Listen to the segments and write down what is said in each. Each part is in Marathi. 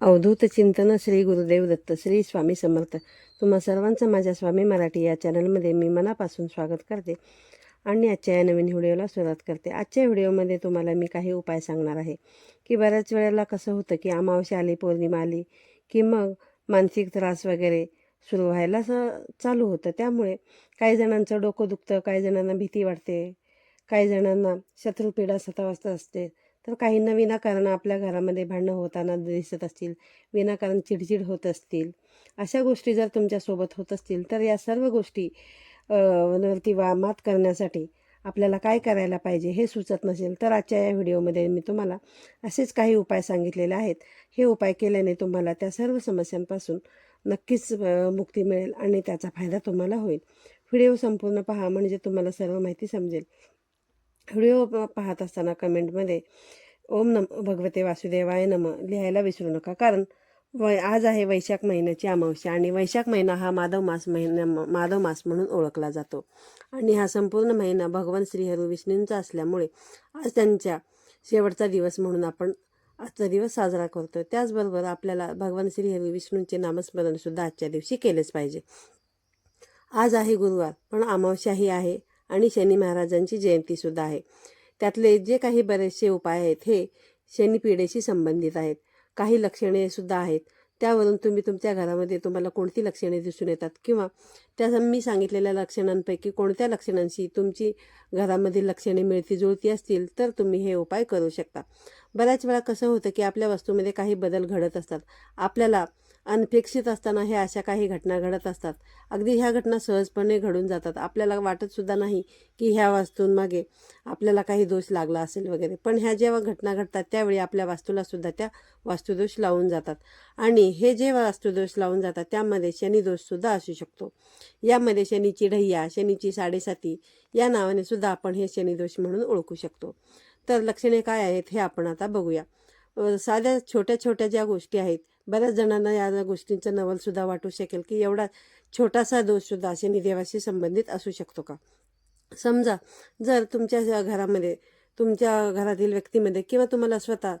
अवधूत चिंतन श्री गुरुदेव दत्त श्री स्वामी समर्थ. तुम्हा सर्वांचं माझ्या स्वामी मराठी या चॅनलमध्ये मी मनापासून स्वागत करते आणि आजच्या या नवीन व्हिडिओला सुरुवात करते. आजच्या व्हिडिओमध्ये तुम्हाला मी काही उपाय सांगणार आहे की बऱ्याच वेळेला कसं होतं की अमावस्या आली पौर्णिमा आली की मग मानसिक त्रास वगैरे सुरू व्हायला चालू होतं. त्यामुळे काही जणांचं डोकं दुखतं काही जणांना भीती वाटते काही जणांना शत्रुपीडा सतावस्थ असते. तर काहींना विनाकारण आपल्या घरामध्ये भांडणं होताना दिसत असतील विनाकारण चिडचिड होत असतील अशा गोष्टी जर तुमच्यासोबत होत असतील तर या सर्व गोष्टी वरती वा मात करण्यासाठी आपल्याला काय करायला पाहिजे हे सुचत नसेल तर आजच्या या व्हिडिओमध्ये मी तुम्हाला असेच काही उपाय सांगितलेले आहेत. हे उपाय केल्याने तुम्हाला त्या सर्व समस्यांपासून नक्कीच मुक्ती मिळेल आणि त्याचा फायदा तुम्हाला होईल. व्हिडिओ संपूर्ण पहा म्हणजे तुम्हाला सर्व माहिती समजेल. व्हिडिओ पाहत असताना कमेंटमध्ये ओम नम भगवते वासुदेवाय नम लिहायला विसरू नका. कारण वै आज आहे वैशाख महिन्याची अमावस्या आणि वैशाख महिना हा माधव मास महिना माधव मास म्हणून ओळखला जातो. आणि हा संपूर्ण महिना भगवान श्रीहरू विष्णूंचा असल्यामुळे आज त्यांच्या शेवटचा दिवस म्हणून आपण आजचा दिवस साजरा करतो त्याचबरोबर आपल्याला भगवान श्रीहरू विष्णूंचे नामस्मरणसुद्धा आजच्या दिवशी केलेच पाहिजे. आज आहे गुरुवार पण अमावस्याही आहे आणि शनी महाराजांची जयंतीसुद्धा आहे. त्यातले जे काही बरेचसे उपाय आहेत हे शनीपीडेशी संबंधित आहेत. काही लक्षणे सुद्धा आहेत. त्यावरून तुम्ही तुमच्या घरामध्ये तुम्हाला कोणती लक्षणे दिसून येतात? किंवा त्या मी सांगितलेल्या लक्षणांपैकी कोणत्या लक्षणांशी तुमची घरामधील लक्षणे मिळती जुळती असतील तर तुम्ही हे उपाय करू शकता. बऱ्याच वेळा कसं होतं की आपल्या वस्तूमध्ये काही बदल घडत असतात. आपल्याला अनपेक्षित असताना हे अशा काही घटना घडत असतात. अगदी ह्या घटना सहजपणे घडून जातात. आपल्याला वाटतसुद्धा नाही की ह्या वास्तूंमागे आपल्याला काही दोष लागला असेल वगैरे. पण ह्या जेव्हा घटना घडतात त्यावेळी आपल्या वास्तूलासुद्धा त्या वास्तुदोष लावून जातात. आणि हे जे वास्तुदोष लावून जातात त्यामध्ये शनिदोषसुद्धा असू शकतो. यामध्ये शनीची ढय्या शनीची साडेसाती या नावाने सुद्धा आपण हे शनिदोष म्हणून ओळखू शकतो. तर लक्षणे काय आहेत हे आपण आता बघूया. साध्या छोट्या छोट्या ज्या गोष्टी आहेत बऱ्याच जणांना या गोष्टींचं नवलसुद्धा वाटू शकेल की एवढा छोटासा दोषसुद्धा शनिदेवाशी संबंधित असू शकतो का? समजा जर तुमच्या घरामध्ये तुमच्या घरातील व्यक्तीमध्ये किंवा तुम्हाला स्वतः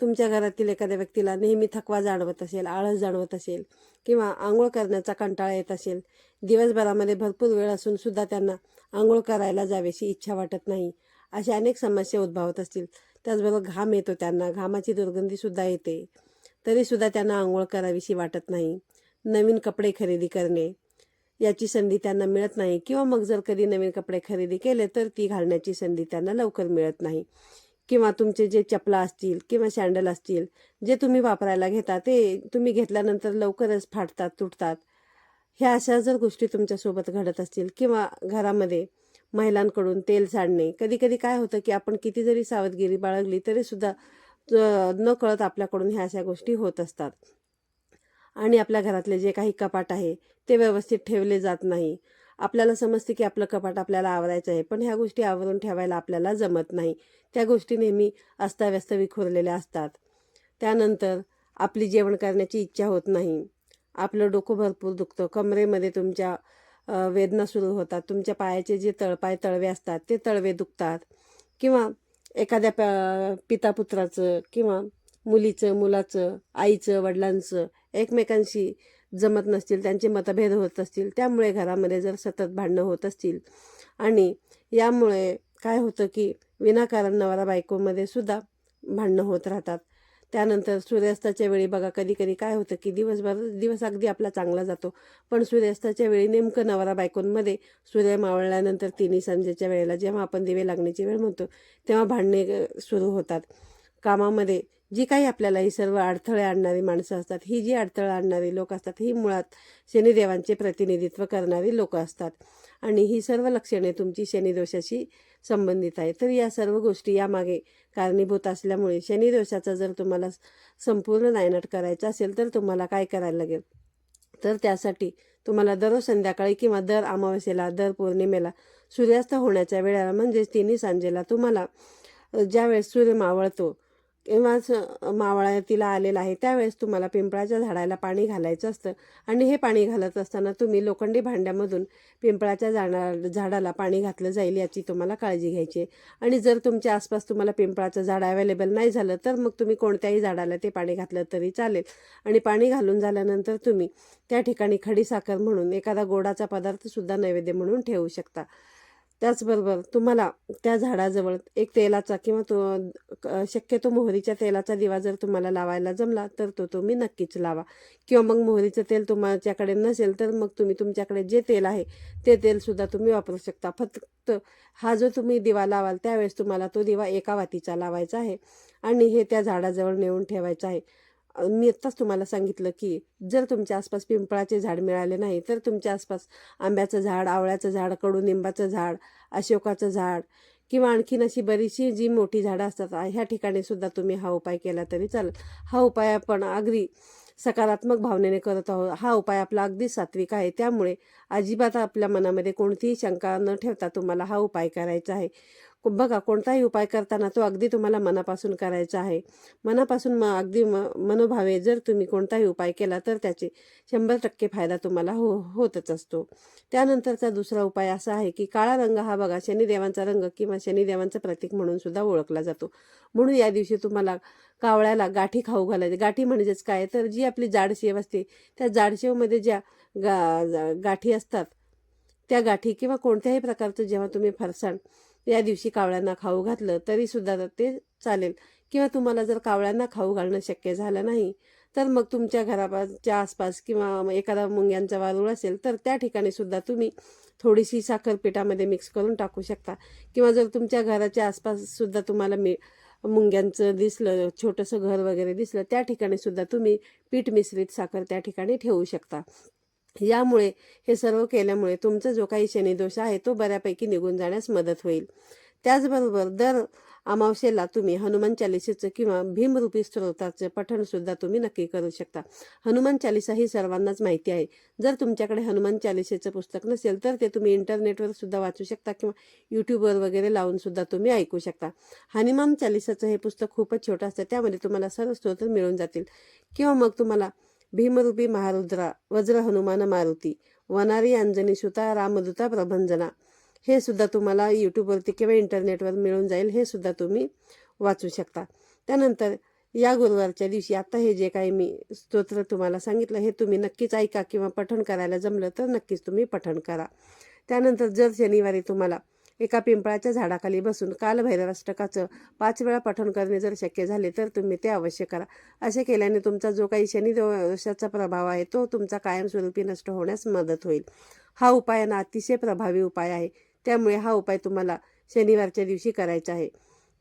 तुमच्या घरातील एखाद्या व्यक्तीला नेहमी थकवा जाणवत असेल आळस जाणवत असेल किंवा आंघोळ करण्याचा कंटाळा येत असेल दिवसभरामध्ये भरपूर वेळ असून सुद्धा त्यांना आंघोळ करायला जावेशी इच्छा वाटत नाही अशा अनेक समस्या उद्भवत असतील. त्याचबरोबर घाम येतो त्यांना घामाची दुर्गंधीसुद्धा येते. तरीसुद्धा त्यांना आंघोळ करावीशी वाटत नाही. नवीन कपडे खरेदी करणे याची संधी त्यांना मिळत नाही. किंवा मग जर कधी नवीन कपडे खरेदी केले तर ती घालण्याची संधी त्यांना लवकर मिळत नाही. किंवा तुमचे जे चपला असतील किंवा सँडल असतील जे तुम्ही वापरायला घेता ते तुम्ही घेतल्यानंतर लवकरच फाटतात तुटतात. ह्या अशा जर गोष्टी तुमच्यासोबत घडत असतील किंवा घरामध्ये महिलांकडून तेल सांडणे कधी कधी काय होतं की आपण किती जरी सावधगिरी बाळगली तरीसुद्धा न कळत आपल्याकडून ह्या अशा गोष्टी होत असतात. आणि आपल्या घरातले जे काही कपाट आहे ते व्यवस्थित ठेवले जात नाही. आपल्याला समजते की आपलं कपाट आपल्याला आवरायचं आहे पण ह्या गोष्टी आवरून ठेवायला आपल्याला जमत नाही. त्या गोष्टी नेहमी अस्ताव्यस्त विखुरलेल्या असतात. त्यानंतर आपली जेवण करण्याची इच्छा होत नाही. आपलं डोकं भरपूर दुखतं. कमरेमध्ये तुमच्या वेदना सुरू होतात. तुमच्या पायाचे जे तळपाय तळवे असतात ते तळवे दुखतात. किंवा एखाद्या प पितापुत्राचं किंवा मुलीचं मुलाचं आईचं वडिलांचं एकमेकांशी जमत नसतील त्यांचे मतभेद होत असतील त्यामुळे घरामध्ये जर सतत भांडणं होत असतील. आणि यामुळे काय होतं की विनाकारण नवरा बायकोमध्ये सुद्धा भांडणं होत राहतात. त्यानंतर सूर्यास्ताच्या वेळी बघा कधी कधी काय होतं की दिवसभर दिवस अगदी आपला चांगला जातो. पण सूर्यास्ताच्या वेळी नेमकं नवरा बायकोंमध्ये सूर्य मावळल्यानंतर तिन्ही संजेच्या वेळेला जेव्हा आपण दिवे लागण्याची वेळ म्हणतो तेव्हा भांडणे सुरू होतात. कामामध्ये जी काही आपल्याला ही सर्व अडथळे आणणारी माणसं असतात ही जी अडथळे आणणारी लोक असतात ही मुळात शनिदेवांचे प्रतिनिधित्व करणारी लोक असतात. आणि ही सर्व लक्षणे तुमची शनिदोषाशी संबंधित आहे तर या सर्व गोष्टी यामागे कारणीभूत असल्यामुळे शनिदोषाचा जर तुम्हाला संपूर्ण नायनाट करायचा असेल तर तुम्हाला काय करायला लागेल? तर त्यासाठी तुम्हाला दररोज संध्याकाळी किंवा दर अमावस्येला दर पौर्णिमेला सूर्यास्त होण्याच्या वेळेला म्हणजेच तिन्ही सांजेला तुम्हाला ज्यावेळेस सूर्य मावळतो किंवाच स- मावळा तिला आलेला आहे त्यावेळेस तुम्हाला पिंपळाच्या झाडाला पाणी घालायचं असतं. आणि हे पाणी घालत असताना तुम्ही लोखंडी भांड्यामधून पिंपळाच्या झाडा झाडाला पाणी घातलं जाईल याची तुम्हाला काळजी घ्यायची आहे. आणि जर तुमच्या आसपास तुम्हाला पिंपळाचं झाड अवेलेबल नाही झालं तर मग तुम्ही कोणत्याही झाडाला ते पाणी घातलं तरी चालेल. आणि पाणी घालून झाल्यानंतर तुम्ही त्या ठिकाणी खडीसाखर म्हणून एखादा गोडाचा पदार्थसुद्धा नैवेद्य म्हणून ठेवू शकता. त्याचबरोबर तुम्हाला त्या झाडाजवळ एक तेलाचा किंवा तो क- शक्यतो मोहरीच्या तेलाचा दिवा जर तुम्हाला लावायला जमला तर तो तुम्ही नक्कीच लावा. किंवा मग मोहरीचं तेल तुमच्याकडे नसेल तर मग तुम्ही तुमच्याकडे जे तेल आहे ते तेलसुद्धा तुम्ही वापरू शकता. फक्त हा जो तुम्ही दिवा लावाल त्यावेळेस तुम्हाला तो दिवा एका वातीचा लावायचा आहे आणि हे त्या झाडाजवळ नेऊन ठेवायचं आहे. मी आत्ताच तुम्हाला सांगितलं की जर तुमच्या आसपास पिंपळाचे झाड मिळाले नाही तर तुमच्या आसपास आंब्याचं झाड आवळ्याचं झाड कडुनिंबाचं झाड अशोकाचं झाड किंवा आणखीन अशी बरीचशी जी मोठी झाडं असतात ह्या ठिकाणी सुद्धा तुम्ही हा उपाय केला तरी चालेल. हा उपाय आपण अगदी सकारात्मक भावनेने करत आहोत. हा उपाय आपला अगदी सात्विक आहे. त्यामुळे अजिबात आपल्या मनामध्ये कोणतीही शंका न ठेवता तुम्हाला हा उपाय करायचा आहे. बघा कोणताही उपाय करताना तो अगदी तुम्हाला मनापासून करायचा आहे. मनापासून म अगदी म मनोभावे जर तुम्ही कोणताही उपाय केला तर त्याचे शंभर टक्के फायदा तुम्हाला हो होतच असतो. त्यानंतरचा दुसरा उपाय असा आहे की काळा रंग हा बघा शनिदेवांचा रंग किंवा शनिदेवांचं प्रतीक म्हणून सुद्धा ओळखला जातो. म्हणून या दिवशी तुम्हाला कावळ्याला गाठी खाऊ घालायची. गाठी म्हणजेच काय? तर जी आपली जाडशेव असते त्या जाडशेवमध्ये ज्या गा गाठी असतात त्या गाठी किंवा कोणत्याही प्रकारचं जेव्हा तुम्ही फरसाण या दिवशी कावळ्यांना खाऊ घातलं तरी सुद्धा ते चालेल. किंवा तुम्हाला जर कावळ्यांना खाऊ घालणं शक्य झालं नाही तर मग तुमच्या घराच्या आसपास किंवा एखादा मुंग्यांचा वारूळ असेल तर त्या ठिकाणी सुद्धा तुम्ही थोडीशी साखर पिठामध्ये मिक्स करून टाकू शकता. किंवा जर तुमच्या घराच्या आसपास सुद्धा तुम्हाला मी मुंग्यांचं दिसलं छोटंसं घर वगैरे दिसलं त्या ठिकाणी सुद्धा तुम्ही पीठ मिश्रित साखर त्या ठिकाणी ठेवू शकता. यामुळे हे सर्व केल्यामुळे तुमचा जो काही शनिदोष आहे तो बऱ्यापैकी निघून जाण्यास मदत होईल. त्याचबरोबर दर अमावस्येला तुम्ही हनुमान चालिसेचं किंवा भीमरूपी स्तोत्राचं पठण सुद्धा तुम्ही नक्की करू शकता. हनुमान चालिसा ही सर्वांनाच माहिती आहे. जर तुमच्याकडे हनुमान चालिसेचं पुस्तक नसेल तर ते तुम्ही इंटरनेटवर सुद्धा वाचू शकता किंवा यूट्यूबवर वगैरे लावून सुद्धा तुम्ही ऐकू शकता. हनुमान चालिसाचं हे पुस्तक खूपच छोटं असतं त्यामध्ये तुम्हाला सर्व स्तोत्र मिळून जातील. किंवा मग तुम्हाला भीमरूपी महारुद्रा वज्र हनुमान मारुती वनारी अंजनी सुता रामदूता प्रभंजना हे सुद्धा तुम्हाला यूट्यूबवरती किंवा इंटरनेटवर मिळून जाईल हे सुद्धा तुम्ही वाचू शकता त्यानंतर या गुरुवारच्या दिवशी आता हे जे काही मी स्तोत्र तुम्हाला सांगितलं हे तुम्ही नक्कीच ऐका किंवा पठण करायला जमलं तर नक्कीच तुम्ही पठण करा त्यानंतर जर शनिवारी तुम्हाला एका पिंपळाच्या झाडाखाली बसून कालभैरवाष्टकाचं पाच वेळा पठण करणे जर शक्य झाले तर तुम्ही ते अवश्य करा. असे केल्याने तुमचा जो काही शनी दोषाचा प्रभाव आहे तो तुमचा कायमस्वरूपी नष्ट होण्यास मदत होईल. हा उपाय ना अतिशय प्रभावी उपाय आहे. त्यामुळे हा उपाय तुम्हाला शनिवारच्या दिवशी करायचा आहे.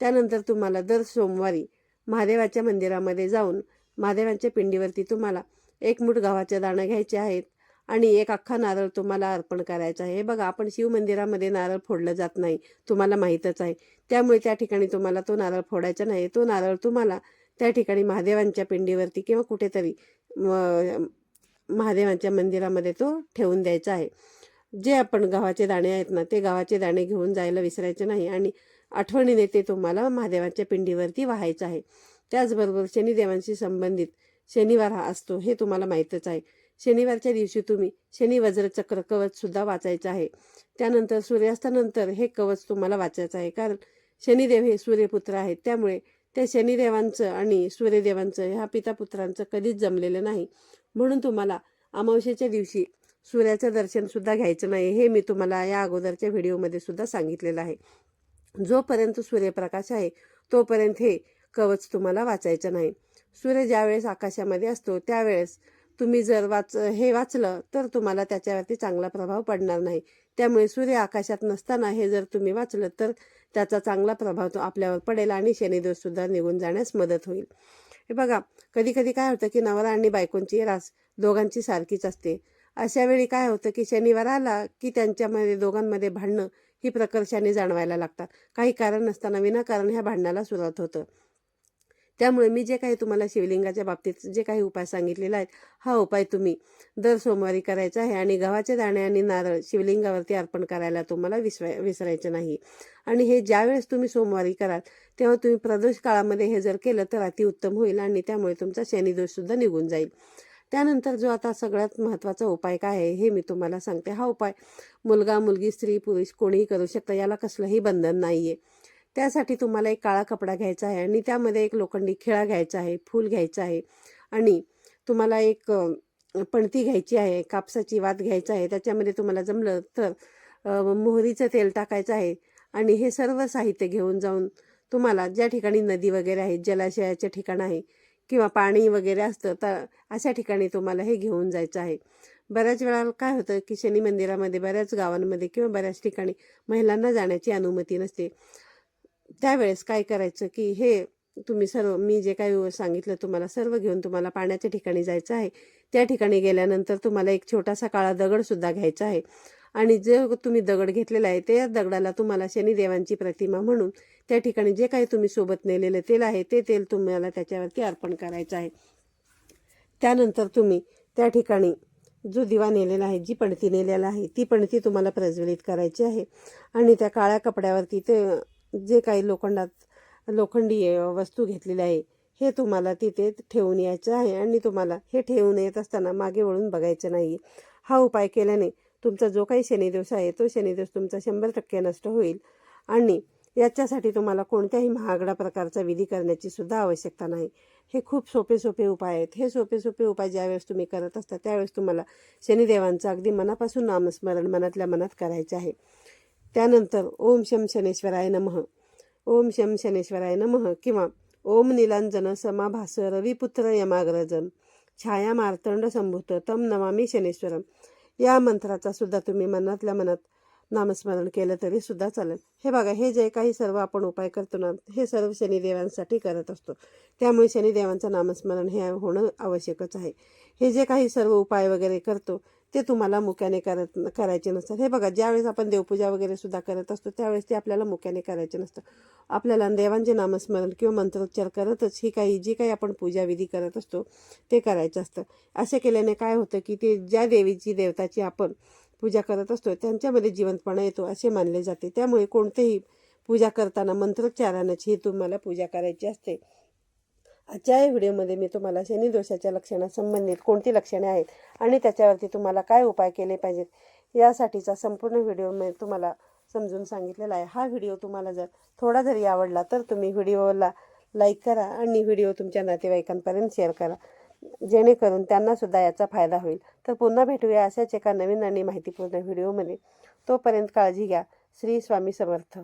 त्यानंतर तुम्हाला दर सोमवारी महादेवाच्या मंदिरामध्ये जाऊन महादेवांच्या पिंडीवरती तुम्हाला एक मूठ गव्हाचे दाणं घ्यायचे आहेत. आणि एक अख्खा नारळ तुम्हाला अर्पण करायचा आहे. हे बघा आपण शिवमंदिरामध्ये नारळ फोडलं जात नाही तुम्हाला माहीतच आहे. त्यामुळे त्या ठिकाणी तुम्हाला तो नारळ फोडायचा नाही. तो नारळ तुम्हाला त्या ठिकाणी महादेवांच्या पिंडीवरती किंवा कुठेतरी महादेवांच्या मंदिरामध्ये तो ठेवून द्यायचा आहे. जे आपण गव्हाचे दाणे आहेत ना ते गव्हाचे दाणे घेऊन जायला विसरायचे नाही आणि आठवणीने ते तुम्हाला महादेवांच्या पिंडीवरती व्हायचं आहे. त्याचबरोबर शनिदेवांशी संबंधित शनिवार हा असतो हे तुम्हाला माहीतच आहे. शनिवारच्या दिवशी तुम्ही शनी वज्रचक्र कवच सुद्धा वाचायचं आहे. त्यानंतर सूर्यास्तानंतर हे कवच तुम्हाला वाचायचं आहे. कारण शनिदेव हे सूर्यपुत्र आहेत. त्यामुळे त्या शनिदेवांचं आणि सूर्यदेवांचं ह्या पितापुत्रांचं कधीच जमलेलं नाही. म्हणून तुम्हाला अमावस्येच्या दिवशी सूर्याचं दर्शनसुद्धा घ्यायचं नाही हे मी तुम्हाला या अगोदरच्या व्हिडिओमध्ये सुद्धा सांगितलेलं आहे. जोपर्यंत सूर्यप्रकाश आहे तोपर्यंत हे कवच तुम्हाला वाचायचं नाही. सूर्य ज्यावेळेस आकाशामध्ये असतो त्यावेळेस तुम्ही जर वाच हे वाचलं तर तुम्हाला त्याच्यावरती चांगला प्रभाव पडणार नाही. त्यामुळे सूर्य आकाशात नसताना हे जर तुम्ही वाचलं तर त्याचा चांगला प्रभाव तो आपल्यावर पडेल आणि शनिदेवसुद्धा निघून जाण्यास मदत होईल. हे बघा कधी कधी काय होतं की नवरा आणि बायकोंची रास दोघांची सारखीच असते. अशा वेळी काय होतं की शनिवार आला की त्यांच्यामध्ये दोघांमध्ये भांडणं ही प्रकर्षाने जाणवायला लागतात. काही कारण नसताना विनाकारण ह्या भांडणाला सुरुवात होतं. त्यामुळे मी जे काही तुम्हाला शिवलिंगाच्या बाबतीत जे काही उपाय सांगितलेला आहेत हा उपाय तुम्ही दर सोमवारी करायचा आहे आणि गव्हाचे दाणे आणि नारळ शिवलिंगावरती अर्पण करायला तुम्हाला विसवा विसरायचं नाही. आणि हे ज्यावेळेस तुम्ही सोमवारी कराल तेव्हा तुम्ही प्रदोष काळामध्ये हे जर केलं तर अतिउत्तम होईल आणि त्यामुळे तुमचा शनिदोषसुद्धा निघून जाईल. त्यानंतर जो आता सगळ्यात महत्त्वाचा उपाय काय आहे हे मी तुम्हाला सांगते. हा उपाय मुलगा मुलगी स्त्री पुरुष कोणीही करू शकतं याला कसलंही बंधन नाही आहे त्यासाठी तुम्हाला एक काळा कपडा घ्यायचा आहे आणि त्यामध्ये एक लोखंडी खिळा घ्यायचा आहे फूल घ्यायचं आहे आणि तुम्हाला एक पणती घ्यायची आहे कापसाची वात घ्यायचा आहे. त्याच्यामध्ये तुम्हाला जमलं तर मोहरीचं तेल टाकायचं आहे आणि हे सर्व साहित्य घेऊन जाऊन तुम्हाला ज्या ठिकाणी नदी वगैरे आहे जलाशयाचे ठिकाण आहे किंवा पाणी वगैरे असतं तर अशा ठिकाणी तुम्हाला हे घेऊन जायचं आहे. बऱ्याच वेळा काय होतं की शनी मंदिरामध्ये बऱ्याच गावांमध्ये किंवा बऱ्याच ठिकाणी महिलांना जाण्याची अनुमती नसते. त्यावेळेस काय करायचं की हे तुम्ही सर्व मी जे काही सांगितलं तुम्हाला सर्व घेऊन तुम्हाला पाण्याच्या ठिकाणी जायचं आहे. त्या ठिकाणी गेल्यानंतर तुम्हाला एक छोटासा काळा दगडसुद्धा घ्यायचा आहे. आणि जे तुम्ही दगड घेतलेला आहे त्या दगडाला तुम्हाला शनिदेवांची प्रतिमा म्हणून त्या ठिकाणी जे काही तुम्ही सोबत नेलेलं तेल आहे ते तेल तुम्हाला त्याच्यावरती अर्पण करायचं आहे. त्यानंतर तुम्ही त्या ठिकाणी जो दिवा नेलेला आहे जी पणती नेलेला आहे ती पणती तुम्हाला प्रज्वलित करायची आहे. आणि त्या काळ्या कपड्यावरती ते जे काही लोखंडात लोखंडी वस्तू घेतलेल्या आहे हे तुम्हाला तिथे ठेवून यायचं आहे आणि तुम्हाला हे ठेवून येत असताना मागे वळून बघायचं नाही. हा उपाय केल्याने तुमचा जो काही शनिदिवस आहे तो शनिदिवस तुमचा शंभर टक्के नष्ट होईल आणि याच्यासाठी तुम्हाला कोणत्याही महागडा प्रकारचा विधी करण्याची सुद्धा आवश्यकता नाही. हे खूप सोपे सोपे उपाय आहेत. हे सोपे सोपे उपाय ज्यावेळेस तुम्ही करत असता त्यावेळेस तुम्हाला शनिदेवांचं अगदी मनापासून नामस्मरण मनातल्या मनात करायचं आहे. त्यानंतर ओम शम शनेश्वराय नमः. ओम शम शनेश्वराय नमः किंवा ओम निलांजन समाभास रविपुत्र यमाग्रजम छाया मार्तंड संभूत तम नमामी शनेश्वरम. या मंत्राचा सुद्धा तुम्ही मनातल्या मनात नामस्मरण केलं तरी सुद्धा चालेल. हे बघा हे जे काही सर्व आपण उपाय करतो ना हे सर्व शनिदेवांसाठी करत असतो. त्यामुळे शनिदेवांचं नामस्मरण हे होणं आवश्यकच आहे. हे जे काही सर्व उपाय वगैरे करतो ते तुम्हाला मुक्याने करत करायचे नसतात. हे बघा ज्यावेळेस आपण देवपूजा वगैरे सुद्धा करत असतो त्यावेळेस ते आपल्याला मुक्याने करायचे नसतं आपल्याला देवांचे नामस्मरण किंवा मंत्रोच्चार करतच ही काही जी काही आपण पूजाविधी करत असतो ते करायचं असतं. असे केल्याने काय होतं की ते ज्या देवीची देवताची आपण पूजा करत असतो त्यांच्यामध्ये जिवंतपणा येतो असे मानले जाते. त्यामुळे कोणतेही पूजा करताना मंत्रोच्चारानेच ही तुम्हाला पूजा करायची असते. आजच्या या व्हिडिओमध्ये मी तुम्हाला शनिदोषाच्या लक्षणासंबंधित कोणती लक्षणे आहेत आणि त्याच्यावरती तुम्हाला काय उपाय केले पाहिजेत यासाठीचा संपूर्ण व्हिडिओ मी तुम्हाला समजून सांगितलेला आहे. हा व्हिडिओ तुम्हाला जर थोडा जरी आवडला तर तुम्ही व्हिडिओला लाईक करा आणि व्हिडिओ तुमच्या नातेवाईकांपर्यंत शेअर करा. जेणेकरून त्यांनासुद्धा याचा फायदा होईल. तर पुन्हा भेटूया अशाच एका नवीन आणि माहितीपूर्ण व्हिडिओमध्ये. तोपर्यंत काळजी घ्या. श्री स्वामी समर्थ.